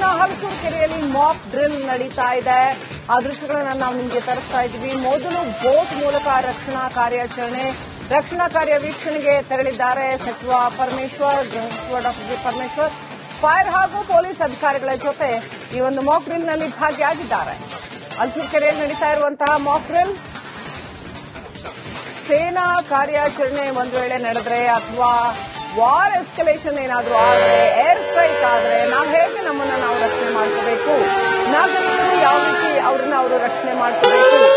ಬೆಂಗಳೂರಿನ ಹಲಸೂರು ಕೆರೆಯಲ್ಲಿ Mach drill ನಡೀತಾ ಇದೆ. ಆ ದೃಶ್ಯಗಳನ್ನ ನಾವು ನಿಮಗೆ ತರಿಸ್ತಾ ಇದ್ದೀವಿ. ಮೊದಲು ಬೋಟ್ ಮೂಲಕ ರಕ್ಷಣಾ ಕಾರ್ಯಾಚರಣೆ, ರಕ್ಷಣಾ ಕಾರ್ಯ ವೀಕ್ಷಣೆಗೆ ತೆರಳಿದ್ದಾರೆ ಸಚಿವ Parameshwar doctor G Parameshwar. Fire ಹಾಗೂ ಪೊಲೀಸ್ ಅಧಿಕಾರಿಗಳ ಜೊತೆ ಈ ಒಂದು ಮಾಕ್ ಡ್ರಿಲ್ನಲ್ಲಿ ಭಾಗಿಯಾಗಿದ್ದಾರೆ. ಹಲಸೂರು ಕೆರೆಯಲ್ಲಿ ನಡೀತಾ ಇರುವಂತಹ ಮಾಕ್ ಡ್ರಿಲ್ ಸೇನಾ ಕಾರ್ಯಾಚರಣೆ ಒಂದು ವೇಳೆ ನಡೆದ್ರೆ ಅಥವಾ ವಾರ್ ಎಸ್ಕಲೇಷನ್ ಏನಾದರೂ ಆದರೆ ಏರ್ ಸ್ಟ್ರೈಕ್ ಆದರೆ, ನಾವು ಹೇಗೆ ನಮ್ಮನ್ನ ಅವರು ರಕ್ಷಣೆ ಮಾಡ್ಕೋಬೇಕು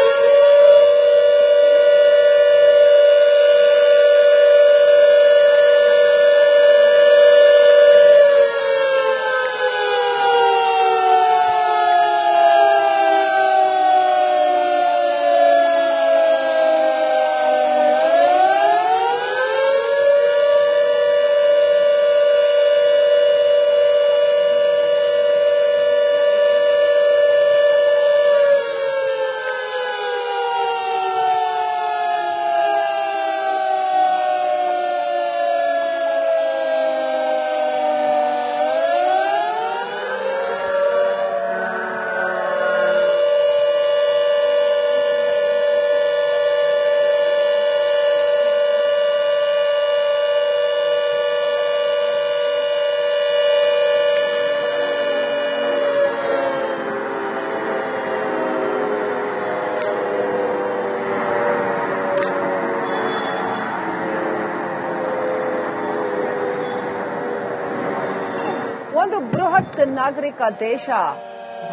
ಒಂದು ಬೃಹತ್ ನಾಗರಿಕ ದೇಶ,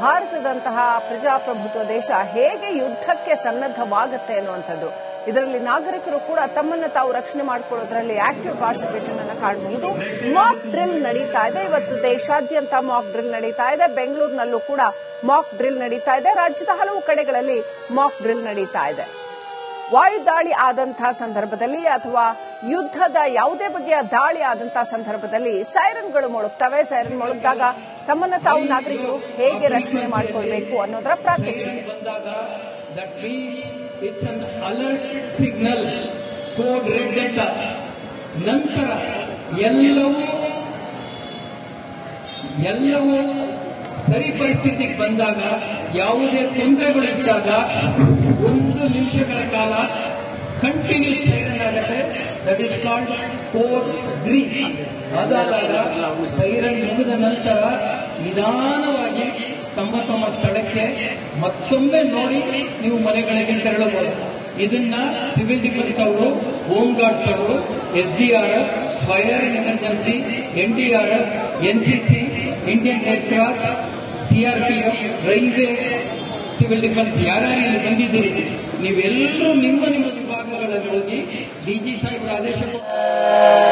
ಭಾರತದಂತಹ ಪ್ರಜಾಪ್ರಭುತ್ವ ದೇಶ ಹೇಗೆ ಯುದ್ಧಕ್ಕೆ ಸನ್ನದ್ಧವಾಗುತ್ತೆ ಅನ್ನುವಂಥದ್ದು. ಇದರಲ್ಲಿ ನಾಗರಿಕರು ಕೂಡ ತಮ್ಮನ್ನ ತಾವು ರಕ್ಷಣೆ ಮಾಡಿಕೊಳ್ಳೋದ್ರಲ್ಲಿ ಆಕ್ಟಿವ್ ಪಾರ್ಟಿಸಿಪೇಷನ್ ಅನ್ನು ಕಾಣಬಹುದು ಮಾಕ್ ಡ್ರಿಲ್ ನಡೀತಾ ಇದೆ. ಇವತ್ತು ದೇಶಾದ್ಯಂತ ಮಾಕ್ ಡ್ರಿಲ್ ನಡೀತಾ ಇದೆ. ಬೆಂಗಳೂರಿನಲ್ಲೂ ಕೂಡ ಮಾಕ್ ಡ್ರಿಲ್ ನಡೀತಾ ಇದೆ. ರಾಜ್ಯದ ಹಲವು ಕಡೆಗಳಲ್ಲಿ ಮಾಕ್ ಡ್ರಿಲ್ ನಡೀತಾ ಇದೆ. ವಾಯುದಾಳಿ ಆದಂತಹ ಸಂದರ್ಭದಲ್ಲಿ ಅಥವಾ ಯುದ್ಧದ ಯಾವುದೇ ಬಗೆಯ ದಾಳಿ ಆದಂತಹ ಸಂದರ್ಭದಲ್ಲಿ ಸೈರನ್ಗಳು ಮೊಳಗ್ತವೆ. ಸೈರನ್ ಮೊಳಗಿದಾಗ ತಮ್ಮನ್ನ ತಾವು ನಾಗರಿಕರು ಹೇಗೆ ರಕ್ಷಣೆ ಮಾಡಿಕೊಳ್ಬೇಕು ಅನ್ನೋದರ ಪ್ರಾತ್ಯಕ್ಷಿಕೆ ಸಿಗ್ನಲ್ ಕೋಡ್ ರೆಡ್ ನಂತರ ಎಲ್ಲವೂ ಎಲ್ಲವೂ ಸರಿ ಪರಿಸ್ಥಿತಿಗೆ ಬಂದಾಗ, ಯಾವುದೇ ತೊಂದರೆಗಳಿದ್ದಾಗ ಒಂದು ನಿಮಿಷಗಳ ಕಾಲ ಕಂಟಿನ್ಯೂಸ್ ಆಗುತ್ತೆ. That is called core green ಅದಾದಾಗ siren ಮುಗಿದ ನಂತರ ನಿಧಾನವಾಗಿ ತಮ್ಮ ತಮ್ಮ ಸ್ಥಳಕ್ಕೆ ಮತ್ತೊಮ್ಮೆ ನೋಡಿ ನೀವು ಮನೆಗಳಿಗೆ ತೆರಳಬಹುದು. ಇದನ್ನ ಸಿವಿಲ್ ಡಿಫೆನ್ಸ್ ಅವರು ಹೋಮ್ ಗಾರ್ಡ್ಸ್ ಅವರು S D R fire emergency, N D R N C C, Indian red cross CRPF railway, civil defence ಯಾರ್ಯಾರು ಇಲ್ಲಿ ಬಂದಿದ್ದೀರಿ, ನೀವೆಲ್ಲರೂ ನಿಮ್ಮ ನಿಮ್ಮ ವಿಭಾಗಗಳಲ್ಲಿ ಹೋಗಿ DG サイク。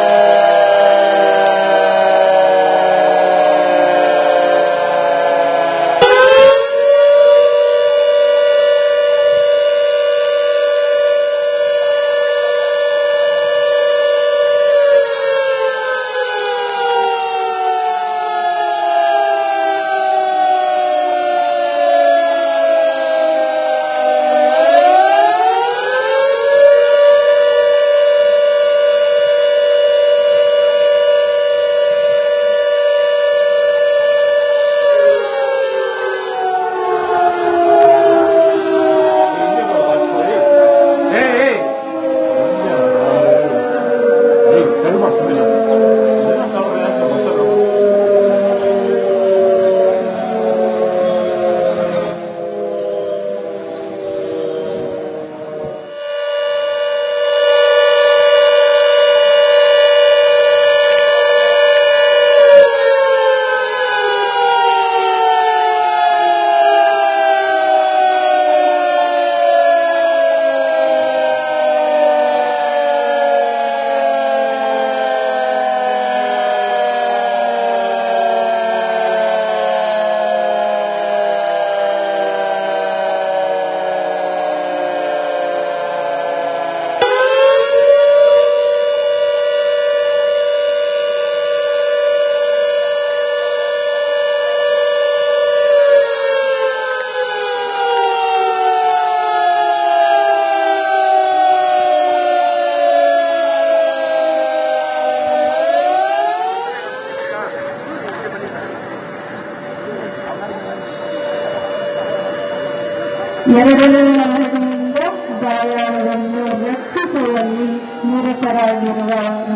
ಎರಡನೇ ಅವಧಿಯಿಂದ ಗಾಯಾಳುಗಳನ್ನು ರಕ್ಷಿಸುವಲ್ಲಿ ನಿರತರಾಗಿರುವ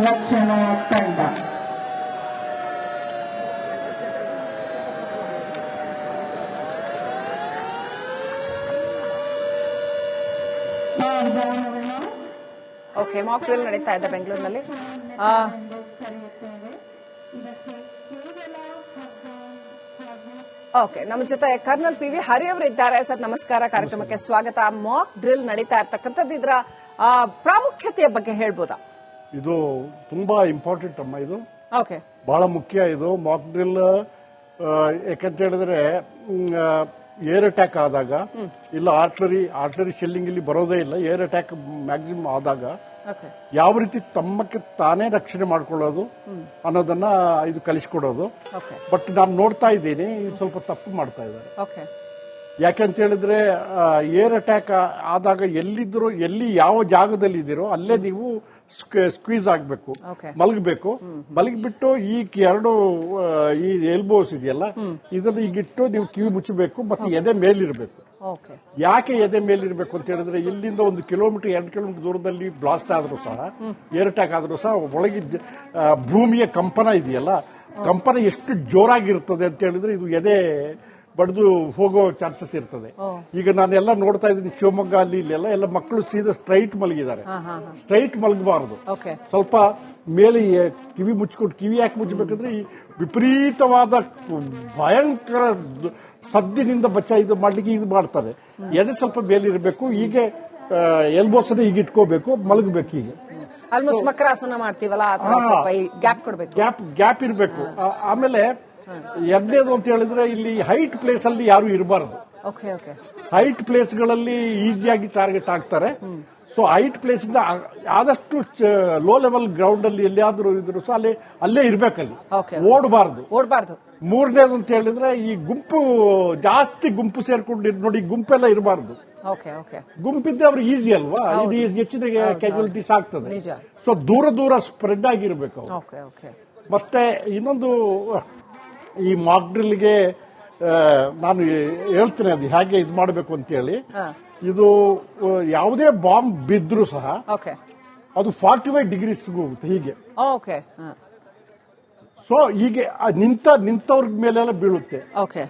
ರಕ್ಷಣಾ ತಂಡ ಓಕೆ ಮಾಕ್ ಡ್ರಿಲ್ ನಡೀತಾ ಇದೆ ಬೆಂಗಳೂರಿನಲ್ಲಿ ಇದಕ್ಕೆ ಓಕೆ ನಮ್ಮ ಜೊತೆ ಕರ್ನಲ್ ಪಿ ವಿ ಹರಿ ಅವರು ಇದ್ದಾರೆ. ಸರ್ ನಮಸ್ಕಾರ. ಕಾರ್ಯಕ್ರಮಕ್ಕೆ ಸ್ವಾಗತ. ಮಾಕ್ ಡ್ರಿಲ್ ನಡೀತಾ ಇರ್ತಕ್ಕಂಥದ್ದು ಇದರ ಪ್ರಾಮುಖ್ಯತೆಯ ಬಗ್ಗೆ ಹೇಳ್ಬೋದಾ? ಇದು ತುಂಬಾ ಇಂಪಾರ್ಟೆಂಟ್ ಅಮ್ಮ ಇದು. ಓಕೆ. ಬಹಳ ಮುಖ್ಯ ಇದು. ಮಾಕ್ ಡ್ರಿಲ್ ಯಾಕಂತ ಹೇಳಿದ್ರೆ ಏರ್ ಅಟ್ಯಾಕ್ ಆದಾಗ ಇಲ್ಲ ಆರ್ಟ್ಲರಿ ಆರ್ಟ್ಲರಿ ಶೆಲ್ಲಿಂಗ್ ಇಲ್ಲಿ ಬರೋದೇ ಇಲ್ಲ ಏರ್ ಅಟ್ಯಾಕ್ ಮ್ಯಾಕ್ಸಿಮಮ್ ಆದಾಗ ಯಾವ ರೀತಿ ತಮ್ಮಕ್ಕೆ ತಾನೇ ರಕ್ಷಣೆ ಮಾಡ್ಕೊಳ್ಳೋದು ಅನ್ನೋದನ್ನ ಇದು ಕಲಿಸ್ಕೊಡೋದು. ಬಟ್ ನಾನು ನೋಡ್ತಾ ಇದ್ದೀನಿ ಇದು ಸ್ವಲ್ಪ ತಪ್ಪು ಮಾಡ್ತಾ ಇದ್ದಾರೆ. ಓಕೆ ಯಾಕಂತ ಹೇಳಿದ್ರೆ ಏರ್ ಅಟ್ಯಾಕ್ ಆದಾಗ ಎಲ್ಲಿದ್ರು ಎಲ್ಲಿ ಯಾವ ಜಾಗದಲ್ಲಿ ಇದ್ದೀರೋ ಅಲ್ಲೇ ನೀವು ಸ್ಕ್ವೀಸ್ ಆಗಬೇಕು. ಮಲಗಬೇಕು. ಮಲಗಿಬಿಟ್ಟು ಈ ಎರಡು ಈ ಎಲ್ಬೋಸ್ ಇದೆಯಲ್ಲ ಇದನ್ನ ಈಗಿಟ್ಟು ನೀವು ಕಿವಿ ಮುಚ್ಚಬೇಕು ಮತ್ತೆ ಎದೆ ಮೇಲಿರಬೇಕು. ಯಾಕೆ ಎದೆ ಮೇಲಿರಬೇಕು ಅಂತ ಹೇಳಿದ್ರೆ ಇಲ್ಲಿಂದ ಒಂದು ಕಿಲೋಮೀಟರ್ ಎರಡು ಕಿಲೋಮೀಟರ್ ದೂರದಲ್ಲಿ ಬ್ಲಾಸ್ಟ್ ಆದ್ರೂ ಸಹ ಏರ್ ಅಟ್ಯಾಕ್ ಆದ್ರೂ ಸಹ ಒಳಗಿದ್ದ ಭೂಮಿಯ ಕಂಪನ ಇದೆಯಲ್ಲ ಕಂಪನ ಎಷ್ಟು ಜೋರಾಗಿರ್ತದೆ ಅಂತ ಹೇಳಿದ್ರೆ ಇದು ಎದೆ ಬಡ್ದು ಹೋಗೋ ಚಾನ್ಸಸ್ ಇರ್ತದೆ. ಈಗ ನಾನೆಲ್ಲ ನೋಡ್ತಾ ಇದ್ದೀನಿ ಶಿವಮೊಗ್ಗ ಅಲ್ಲಿ ಇಲ್ಲೆಲ್ಲ ಎಲ್ಲ ಮಕ್ಕಳು ಸೀದಾ ಸ್ಟ್ರೈಟ್ ಮಲಗಿದ್ದಾರೆ. ಸ್ಟ್ರೈಟ್ ಮಲಗಬಾರದು. ಸ್ವಲ್ಪ ಮೇಲೆ ಕಿವಿ ಮುಚ್ಕೊಂಡು ಕಿವಿ ಯಾಕೆ ಮುಚ್ಚಬೇಕಂದ್ರೆ ಈ ವಿಪರೀತವಾದ ಭಯಂಕರ ಸದ್ದಿನಿಂದ ಬಚ್ಚ ಇದು ಮಾಡ್ಲಿಕ್ಕೆ ಇದು ಮಾಡ್ತಾರೆ. ಎದೆ ಸ್ವಲ್ಪ ಮೇಲಿರಬೇಕು ಹೀಗೆ ಎಲ್ಬೋಸನ ಈಗ ಇಟ್ಕೋಬೇಕು ಮಲಗಬೇಕು ಹೀಗೆ. ಆಲ್ಮೋಸ್ಟ್ ಮಕರಾಸನ ಮಾಡ್ತೀವಲ್ಲ ಗ್ಯಾಪ್ ಕೊಡ್ಬೇಕು. ಗ್ಯಾಪ್ ಗ್ಯಾಪ್ ಇರಬೇಕು. ಆಮೇಲೆ ಎರಡನೇದು ಅಂತ ಹೇಳಿದ್ರೆ ಇಲ್ಲಿ ಹೈಟ್ ಪ್ಲೇಸ್ ಅಲ್ಲಿ ಯಾರು ಇರಬಾರದು. ಹೈಟ್ ಪ್ಲೇಸ್ಗಳಲ್ಲಿ ಈಸಿಯಾಗಿ ಟಾರ್ಗೆಟ್ ಆಗ್ತಾರೆ. ಸೊ ಹೈಟ್ ಪ್ಲೇಸ್ ಇಂದ ಆದಷ್ಟು ಲೋ ಲೆವೆಲ್ ಗ್ರೌಂಡ್ ಅಲ್ಲಿ ಎಲ್ಲಿಯಾದ್ರೂ ಇದ್ರು ಸಹ ಅಲ್ಲಿ ಅಲ್ಲೇ ಇರ್ಬೇಕಲ್ಲಿ. ಅಲ್ಲಿ ಓಡಬಾರ್ದು. ಓಡಬಾರ್ದು. ಮೂರನೇದು ಅಂತ ಹೇಳಿದ್ರೆ ಈ ಗುಂಪು ಜಾಸ್ತಿ ಗುಂಪು ಸೇರ್ಕೊಂಡು ನೋಡಿ ಗುಂಪೆಲ್ಲ ಇರಬಾರ್ದು. ಗುಂಪಿದ್ದೆ ಅವ್ರಿಗೆ ಈಸಿ ಅಲ್ವಾ? ಇದು ಹೆಚ್ಚಿನ ಕ್ಯಾಜುವಲಿಟೀಸ್ ಆಗ್ತದೆ. ಸೊ ದೂರ ದೂರ ಸ್ಪ್ರೆಡ್ ಆಗಿರ್ಬೇಕು ಮತ್ತೆ ಇನ್ನೊಂದು ಈ ಮಾಕ್ ಡ್ರಿಲ್ಗೆ ನಾನು ಹೇಳ್ತೇನೆ ಅದು ಹೇಗೆ ಇದು ಮಾಡಬೇಕು ಅಂತೇಳಿ. ಇದು ಯಾವುದೇ ಬಾಂಬ್ ಬಿದ್ದರೂ ಸಹ ಓಕೆ. ಅದು ಫಾರ್ಟಿ ಫೈವ್ ಡಿಗ್ರೀಸ್ ಹೋಗುತ್ತೆ ಹೀಗೆ. ಓಕೆ. ಸೊ ಹೀಗೆ ನಿಂತ ನಿಂತವ್ರ ಮೇಲೆಲ್ಲ ಬೀಳುತ್ತೆ. ಓಕೆ.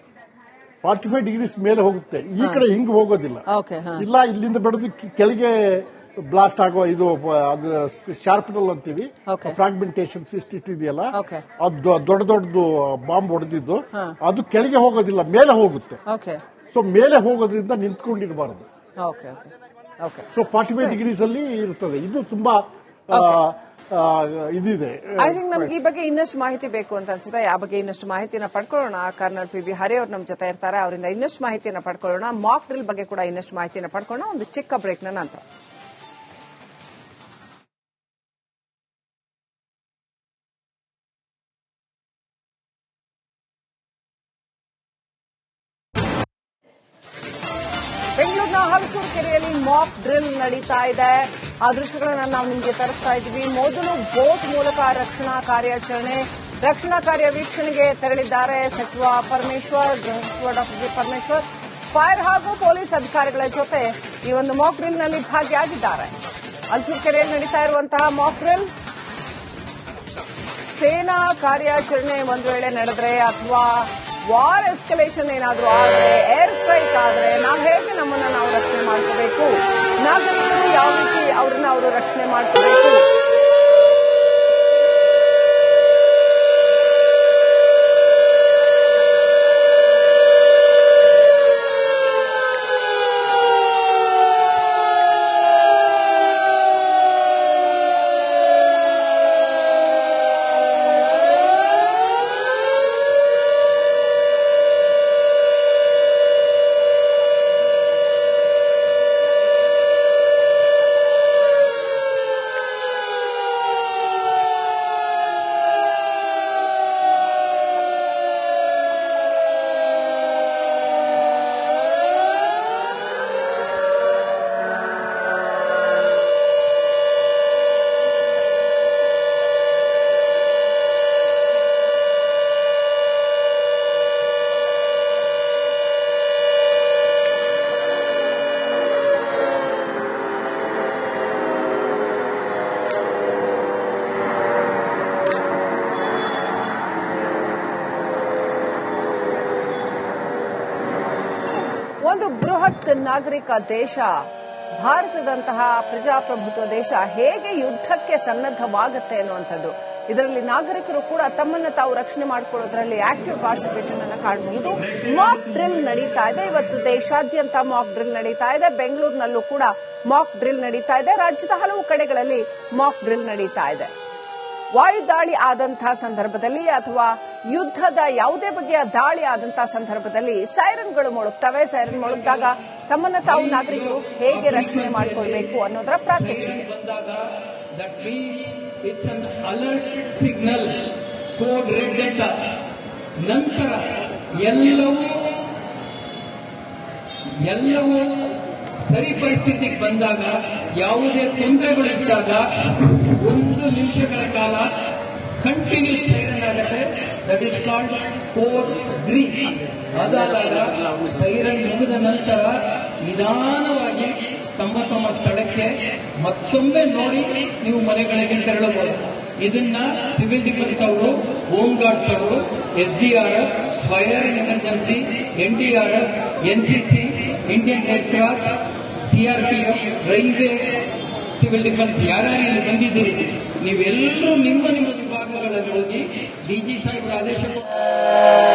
ಫಾರ್ಟಿ ಫೈವ್ ಡಿಗ್ರೀಸ್ ಮೇಲೆ ಹೋಗುತ್ತೆ. ಈ ಕಡೆ ಹಿಂಗ್ ಹೋಗೋದಿಲ್ಲ. ಓಕೆ ಇಲ್ಲ ಇಲ್ಲಿಂದ ಬೆಳೆದು ಕೆಳಗೆ ಬ್ಲಾಸ್ಟ್ ಆಗೋ ಇದು ಅದು ಶಾರ್ಪ್ನಲ್ ಅಂತೀವಿ. ಫ್ರಾಗ್ಮೆಂಟೇಷನ್ ಫ್ರಾಗ್ಮೆಂಟೇಶನ್ ಸಿಸ್ಟ್ ಇದೆಯಲ್ಲ. ಅದು ದೊಡ್ಡ ದೊಡ್ಡದು ಬಾಂಬ್ ಹೊಡೆದಿದ್ದು ಅದು ಕೆಳಗೆ ಹೋಗೋದಿಲ್ಲ ಮೇಲೆ ಹೋಗುತ್ತೆ. ಸೊ ಮೇಲೆ ಹೋಗೋದ್ರಿಂದ ನಿಂತ್ಕೊಂಡಿರಬಾರದು. Okay okay okay so forty five degrees ಅಲ್ಲಿ ಇರುತ್ತದೆ. ಇದು ತುಂಬಾ ಇದಿದೆ. ಐ ಥಿಂಕ್ ನಮ್ಗೆ ಈ ಬಗ್ಗೆ ಇನ್ನಷ್ಟು ಮಾಹಿತಿ ಬೇಕು ಅಂತ ಅನ್ಸುತ್ತೆ. ಆ ಬಗ್ಗೆ ಇನ್ನಷ್ಟು ಮಾಹಿತಿಯನ್ನ ಪಡ್ಕೊಳ್ಳೋಣ. ಕರ್ನಲ್ ಪಿ ಬಿ ಹರಿ ಅವ್ರು ನಮ್ಮ ಜೊತೆ ಇರ್ತಾರೆ. ಅವರಿಂದ ಇನ್ನಷ್ಟು ಮಾಹಿತಿಯನ್ನ ಪಡ್ಕೊಳ್ಳೋಣ. ಮಾಕ್ ಡ್ರಿಲ್ ಬಗ್ಗೆ ಕೂಡ ಇನ್ನಷ್ಟು ಮಾಹಿತಿಯನ್ನ ಪಡ್ಕೊಳ್ಳೋಣ. ಒಂದು ಚಿಕ್ಕ ಬ್ರೇಕ್ನ ನಂತರ. ಕೆರೆಯಲ್ಲಿ ಮಾಕ್ ಡ್ರಿಲ್ ನಡೀತಾ ಇದೆ. ಆ ದೃಶ್ಯಗಳನ್ನ ನಾವು ನಿಮಗೆ ತರಿಸ್ತಾ ಇದ್ದೀವಿ ಮೊದಲು ಬೋಟ್ ಮೂಲಕ ರಕ್ಷಣಾ ಕಾರ್ಯಾಚರಣೆ, ರಕ್ಷಣಾ ಕಾರ್ಯ ವೀಕ್ಷಣೆಗೆ ತೆರಳಿದ್ದಾರೆ ಸಚಿವ Parameshwar doctor G Parameshwar. Fire ಹಾಗೂ ಪೊಲೀಸ್ ಅಧಿಕಾರಿಗಳ ಜೊತೆ ಈ ಒಂದು ಮಾಕ್ ಡ್ರಿಲ್ನಲ್ಲಿ ಭಾಗಿಯಾಗಿದ್ದಾರೆ. ಅಲ್ಸೂರ್ ಕೆರೆಯಲ್ಲಿ ನಡೀತಾ ಇರುವಂತಹ ಮಾಕ್ ಡ್ರಿಲ್ ಸೇನಾ ಕಾರ್ಯಾಚರಣೆ ಒಂದು ವೇಳೆ ನಡೆದ್ರೆ ಅಥವಾ ವಾರ್ ಎಸ್ಕಲೇಷನ್ ಏನಾದರೂ ಆದ್ರೆ, ಏರ್ ಸ್ಟ್ರೈಕ್ ಆದ್ರೆ, ನಾವು ಹೇಗೆ ನಮ್ಮನ್ನ ನಾವು ರಕ್ಷಣೆ ಮಾಡ್ಕೋಬೇಕು? ನಾಗರಿಕರು ಯಾವ ರೀತಿ ಅವ್ರನ್ನ ಅವರು ರಕ್ಷಣೆ ಮಾಡ್ಕೋಬೇಕು ಒಂದು ಬೃಹತ್ ನಾಗರಿಕ ದೇಶ, ಭಾರತದಂತಹ ಪ್ರಜಾಪ್ರಭುತ್ವ ದೇಶ ಹೇಗೆ ಯುದ್ಧಕ್ಕೆ ಸನ್ನದ್ಧವಾಗುತ್ತೆ ಅನ್ನುವಂಥದ್ದು. ಇದರಲ್ಲಿ ನಾಗರಿಕರು ಕೂಡ ತಮ್ಮನ್ನ ತಾವು ರಕ್ಷಣೆ ಮಾಡಿಕೊಳ್ಳೋದ್ರಲ್ಲಿ ಆಕ್ಟಿವ್ ಪಾರ್ಟಿಸಿಪೇಷನ್ ಅನ್ನು ಕಾಣಬಹುದು ಮಾಕ್ ಡ್ರಿಲ್ ನಡೀತಾ ಇದೆ. ಇವತ್ತು ದೇಶಾದ್ಯಂತ ಮಾಕ್ ಡ್ರಿಲ್ ನಡೀತಾ ಇದೆ. ಬೆಂಗಳೂರಿನಲ್ಲೂ ಕೂಡ ಮಾಕ್ ಡ್ರಿಲ್ ನಡೀತಾ ಇದೆ. ರಾಜ್ಯದ ಹಲವು ಕಡೆಗಳಲ್ಲಿ ಮಾಕ್ ಡ್ರಿಲ್ ನಡೀತಾ ಇದೆ. ವಾಯುದಾಳಿ ಆದಂತಹ ಸಂದರ್ಭದಲ್ಲಿ ಅಥವಾ ಯುದ್ಧದ ಯಾವುದೇ ಬಗೆಯ ದಾಳಿ ಆದಂತಹ ಸಂದರ್ಭದಲ್ಲಿ ಸೈರನ್ಗಳು ಮೊಳಗ್ತವೆ. ಸೈರನ್ ಮೊಳಗಿದಾಗ ತಮ್ಮನ್ನ ತಾವು ನಾಗರಿಕರು ಹೇಗೆ ರಕ್ಷಣೆ ಮಾಡಿಕೊಳ್ಬೇಕು ಅನ್ನೋದರ ಪ್ರಾತ್ಯಕ್ಷಿಕೆ ಸಿಗ್ನಲ್ ಕೋಡ್ ರೆಡ್ ನಂತರ ಎಲ್ಲವೂ ಎಲ್ಲವೂ ಸರಿ ಪರಿಸ್ಥಿತಿಗೆ ಬಂದಾಗ, ಯಾವುದೇ ತೊಂದರೆಗಳಿದ್ದಾಗ ಒಂದು ನಿಮಿಷಗಳ ಕಾಲ ಕಂಟಿನ್ಯೂಸ್ ಆಗುತ್ತೆ. That is called core green ಅದಾದಾಗ siren ಮುಗಿದ ನಂತರ ನಿಧಾನವಾಗಿ ತಮ್ಮ ತಮ್ಮ ಸ್ಥಳಕ್ಕೆ ಮತ್ತೊಮ್ಮೆ ನೋಡಿ ನೀವು ಮನೆಗಳಿಗೆ ತೆರಳಬಹುದು. ಇದನ್ನ ಸಿವಿಲ್ ಡಿಫೆನ್ಸ್ ಅವರು ಹೋಮ್ ಗಾರ್ಡ್ಸ್ ಅವರು S D R fire emergency, N D R N C C, Indian red cross CRPF railway, civil defence ಯಾರ್ಯಾರು ಇಲ್ಲಿ ಬಂದಿದ್ದೀರಿ, ನೀವೆಲ್ಲರೂ ನಿಮ್ಮ ನಿಮ್ಮ ವಿಭಾಗಗಳಲ್ಲಿ ಹೋಗಿ DG サイク。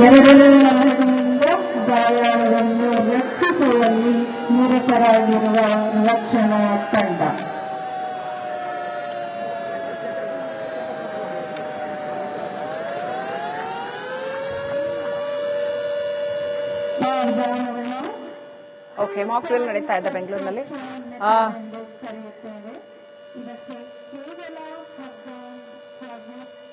ಎರಡನೇ ಹಂತದಿಂದ ಗಾಯಾಳುಗಳನ್ನು ರಕ್ಷಿಸುವಲ್ಲಿ ನಿರತರಾಗಿರುವ ರಕ್ಷಣಾ ತಂಡ ಓಕೆ ಮಾಕ್ ಡ್ರಿಲ್ ನಡೀತಾ ಇದೆ ಬೆಂಗಳೂರಿನಲ್ಲಿ ಇದಕ್ಕೆ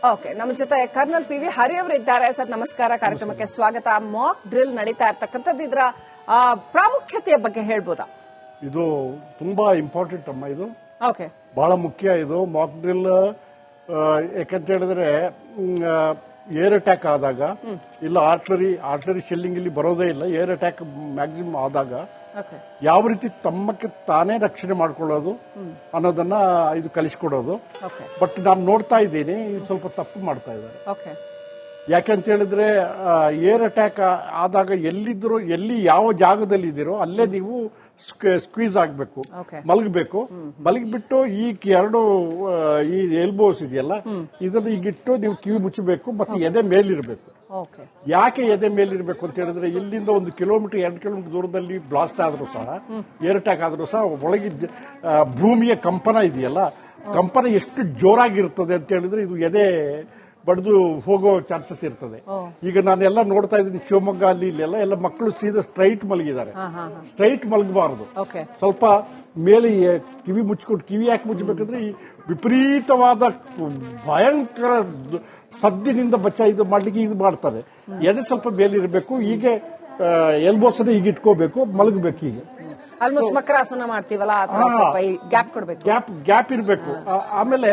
ಓಕೆ ನಮ್ಮ ಜೊತೆ ಕರ್ನಲ್ ಪಿ ವಿ ಹರಿ ಅವರು ಇದ್ದಾರೆ. ಸರ್ ನಮಸ್ಕಾರ. ಕಾರ್ಯಕ್ರಮಕ್ಕೆ ಸ್ವಾಗತ. ಮಾಕ್ ಡ್ರಿಲ್ ನಡೀತಾ ಇರ್ತಕ್ಕಂಥದ್ದು ಇದರ ಪ್ರಾಮುಖ್ಯತೆಯ ಬಗ್ಗೆ ಹೇಳ್ಬೋದಾ? ಇದು ತುಂಬಾ ಇಂಪಾರ್ಟೆಂಟ್ ಅಮ್ಮ ಇದು. ಓಕೆ. ಬಹಳ ಮುಖ್ಯ ಇದು. ಮಾಕ್ ಡ್ರಿಲ್ ಯಾಕಂತ ಹೇಳಿದ್ರೆ ಏರ್ ಅಟ್ಯಾಕ್ ಆದಾಗ ಇಲ್ಲ ಆರ್ಟ್ಲರಿ ಆರ್ಟ್ಲರಿ ಶೆಲ್ಲಿಂಗ್ ಇಲ್ಲಿ ಬರೋದೇ ಇಲ್ಲ ಏರ್ ಅಟ್ಯಾಕ್ ಮ್ಯಾಕ್ಸಿಮಮ್ ಆದಾಗ ಯಾವ ರೀತಿ ತಮ್ಮಕ್ಕೆ ತಾನೇ ರಕ್ಷಣೆ ಮಾಡ್ಕೊಳ್ಳೋದು ಅನ್ನೋದನ್ನ ಇದು ಕಲಿಸ್ಕೊಡೋದು. ಬಟ್ ನಾನು ನೋಡ್ತಾ ಇದ್ದೀನಿ ಇದು ಸ್ವಲ್ಪ ತಪ್ಪು ಮಾಡ್ತಾ ಇದ್ದಾರೆ. ಓಕೆ ಯಾಕಂತ ಹೇಳಿದ್ರೆ ಏರ್ ಅಟ್ಯಾಕ್ ಆದಾಗ ಎಲ್ಲಿದ್ರು ಎಲ್ಲಿ ಯಾವ ಜಾಗದಲ್ಲಿ ಇದ್ದೀರೋ ಅಲ್ಲೇ ನೀವು ಸ್ಕ್ವೀಸ್ ಆಗಬೇಕು. ಮಲಗಬೇಕು. ಮಲಗಿಬಿಟ್ಟು ಈ ಎರಡು ಈ ಎಲ್ಬೋಸ್ ಇದೆಯಲ್ಲ ಇದನ್ನ ಈಗಿಟ್ಟು ನೀವು ಕಿವಿ ಮುಚ್ಚಬೇಕು ಮತ್ತೆ ಎದೆ ಮೇಲಿರಬೇಕು. ಯಾಕೆ ಎದೆ ಮೇಲಿರಬೇಕು ಅಂತ ಹೇಳಿದ್ರೆ ಇಲ್ಲಿಂದ ಒಂದು ಕಿಲೋಮೀಟರ್ ಎರಡು ಕಿಲೋಮೀಟರ್ ದೂರದಲ್ಲಿ ಬ್ಲಾಸ್ಟ್ ಆದ್ರೂ ಸಹ ಏರ್ ಅಟ್ಯಾಕ್ ಆದ್ರೂ ಸಹ ಒಳಗಿದ್ದ ಭೂಮಿಯ ಕಂಪನ ಇದೆಯಲ್ಲ ಕಂಪನ ಎಷ್ಟು ಜೋರಾಗಿರ್ತದೆ ಅಂತ ಹೇಳಿದ್ರೆ ಇದು ಎದೆ ಬಡ್ದು ಹೋಗೋ ಚಾನ್ಸಸ್ ಇರ್ತದೆ. ಈಗ ನಾನೆಲ್ಲ ನೋಡ್ತಾ ಇದ್ದೀನಿ ಶಿವಮೊಗ್ಗ ಅಲ್ಲಿ ಇಲ್ಲೆಲ್ಲ ಎಲ್ಲ ಮಕ್ಕಳು ಸೀದಾ ಸ್ಟ್ರೈಟ್ ಮಲಗಿದ್ದಾರೆ. ಸ್ಟ್ರೈಟ್ ಮಲಗಬಾರದು. ಸ್ವಲ್ಪ ಮೇಲೆ ಕಿವಿ ಮುಚ್ಕೊಂಡು ಕಿವಿ ಯಾಕೆ ಮುಚ್ಚಬೇಕಂದ್ರೆ ಈ ವಿಪರೀತವಾದ ಭಯಂಕರ ಸದ್ದಿನಿಂದ ಬಚ್ಚ ಇದು ಮಾಡ್ಲಿಕ್ಕೆ ಇದು ಮಾಡ್ತಾರೆ. ಎದೆ ಸ್ವಲ್ಪ ಮೇಲಿರಬೇಕು ಹೀಗೆ ಎಲ್ಬೋಸನ ಈಗ ಇಟ್ಕೋಬೇಕು ಮಲಗಬೇಕು ಹೀಗೆ. ಆಲ್ಮೋಸ್ಟ್ ಮಕರಾಸನ ಮಾಡ್ತೀವಲ್ಲ ಗ್ಯಾಪ್ ಕೊಡ್ಬೇಕು. ಗ್ಯಾಪ್ ಗ್ಯಾಪ್ ಇರಬೇಕು. ಆಮೇಲೆ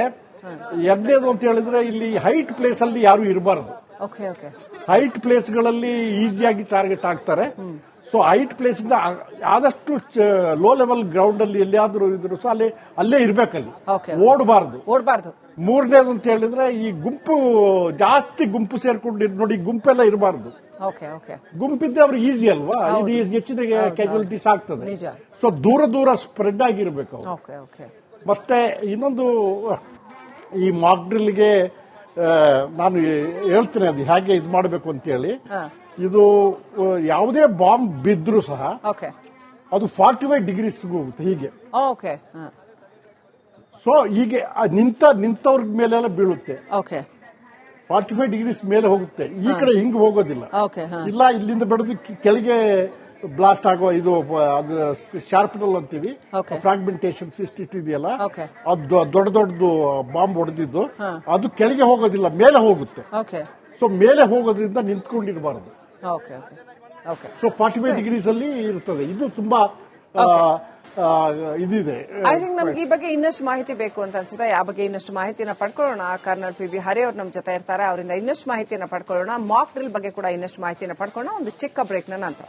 ಎರಡನೇದು ಅಂತ ಹೇಳಿದ್ರೆ ಇಲ್ಲಿ ಹೈಟ್ ಪ್ಲೇಸ್ ಅಲ್ಲಿ ಯಾರು ಇರಬಾರದು. ಹೈಟ್ ಪ್ಲೇಸ್ ಹೈಟ್ ಪ್ಲೇಸ್ಗಳಲ್ಲಿ ಈಸಿಯಾಗಿ ಟಾರ್ಗೆಟ್ ಆಗ್ತಾರೆ. ಸೊ ಹೈಟ್ ಪ್ಲೇಸ್ ಇಂದ ಆದಷ್ಟು ಲೋ ಲೆವೆಲ್ ಗ್ರೌಂಡ್ ಅಲ್ಲಿ ಎಲ್ಲಿಯಾದ್ರೂ ಇದ್ರು ಸಹ ಅಲ್ಲಿ ಅಲ್ಲೇ ಇರ್ಬೇಕಲ್ಲಿ. ಅಲ್ಲಿ ಓಡಬಾರ್ದು. ಓಡಬಾರ್ದು. ಮೂರನೇದು ಅಂತ ಹೇಳಿದ್ರೆ ಈ ಗುಂಪು ಜಾಸ್ತಿ ಗುಂಪು ಸೇರ್ಕೊಂಡು ನೋಡಿ ಗುಂಪೆಲ್ಲ ಇರಬಾರ್ದು. ಗುಂಪಿದ್ರೆ ಅವ್ರಿಗೆ ಈಸಿ ಅಲ್ವಾ? ಇದು ಹೆಚ್ಚಿನ ಕ್ಯಾಜುವಲಿಟೀಸ್ ಆಗ್ತದೆ. ಸೊ ದೂರ ದೂರ ಸ್ಪ್ರೆಡ್ ಆಗಿರ್ಬೇಕು ಮತ್ತೆ ಇನ್ನೊಂದು ಈ ಮಾಕ್ ಡ್ರಿಲ್ಗೆ ನಾನು ಹೇಳ್ತೇನೆ ಅದು ಹೇಗೆ ಇದು ಮಾಡಬೇಕು ಅಂತ ಹೇಳಿ ಇದು ಯಾವುದೇ ಬಾಂಬ್ ಬಿದ್ದರೂ ಸಹ ಓಕೆ. ಅದು ಫಾರ್ಟಿ ಫೈವ್ ಡಿಗ್ರೀಸ್ ಹೋಗುತ್ತೆ ಹೀಗೆ. ಓಕೆ. ಸೊ ಹೀಗೆ ನಿಂತ ನಿಂತವ್ರ ಮೇಲೆಲ್ಲ ಬೀಳುತ್ತೆ. ಓಕೆ. ಫಾರ್ಟಿ ಫೈವ್ ಡಿಗ್ರೀಸ್ ಮೇಲೆ ಹೋಗುತ್ತೆ. ಈ ಕಡೆ ಹಿಂಗ್ ಹೋಗೋದಿಲ್ಲ. ಓಕೆ ಇಲ್ಲ ಇಲ್ಲಿಂದ ಬೆಳೆದು ಕೆಳಗೆ ಬ್ಲಾಸ್ಟ್ ಆಗೋ ಇದು ಅದು ಶಾರ್ಪ್ನಲ್ ಅಂತೀವಿ. ಫ್ರಾಗ್ಮೆಂಟೇಷನ್ ಫ್ರಾಗ್ಮೆಂಟೇಶನ್ ಸಿಸ್ಟ್ ಇದೆಯಲ್ಲ. ಅದು ದೊಡ್ಡ ದೊಡ್ಡದು ಬಾಂಬ್ ಹೊಡೆದಿದ್ದು ಅದು ಕೆಳಗೆ ಹೋಗೋದಿಲ್ಲ ಮೇಲೆ ಹೋಗುತ್ತೆ. ಸೊ ಮೇಲೆ ಹೋಗೋದ್ರಿಂದ ನಿಂತ್ಕೊಂಡಿರಬಾರದು. Okay okay okay so forty five degrees ಅಲ್ಲಿ ಇರುತ್ತದೆ. ಇದು ತುಂಬಾ ಇದಿದೆ. ಐ ಥಿಂಕ್ ನಮ್ಗೆ ಈ ಬಗ್ಗೆ ಇನ್ನಷ್ಟು ಮಾಹಿತಿ ಬೇಕು ಅಂತ ಅನ್ಸುತ್ತೆ. ಆ ಬಗ್ಗೆ ಇನ್ನಷ್ಟು ಮಾಹಿತಿಯನ್ನ ಪಡ್ಕೊಳ್ಳೋಣ. ಕರ್ನಲ್ ಪಿ ಬಿ ಹರಿ ಅವ್ರು ನಮ್ಮ ಜೊತೆ ಇರ್ತಾರೆ. ಅವರಿಂದ ಇನ್ನಷ್ಟು ಮಾಹಿತಿಯನ್ನ ಪಡ್ಕೊಳ್ಳೋಣ. ಮಾಕ್ ಡ್ರಿಲ್ ಬಗ್ಗೆ ಕೂಡ ಇನ್ನಷ್ಟು ಮಾಹಿತಿಯನ್ನ ಪಡ್ಕೊಳ್ಳೋಣ. ಒಂದು ಚಿಕ್ಕ ಬ್ರೇಕ್ನ ನಂತರ.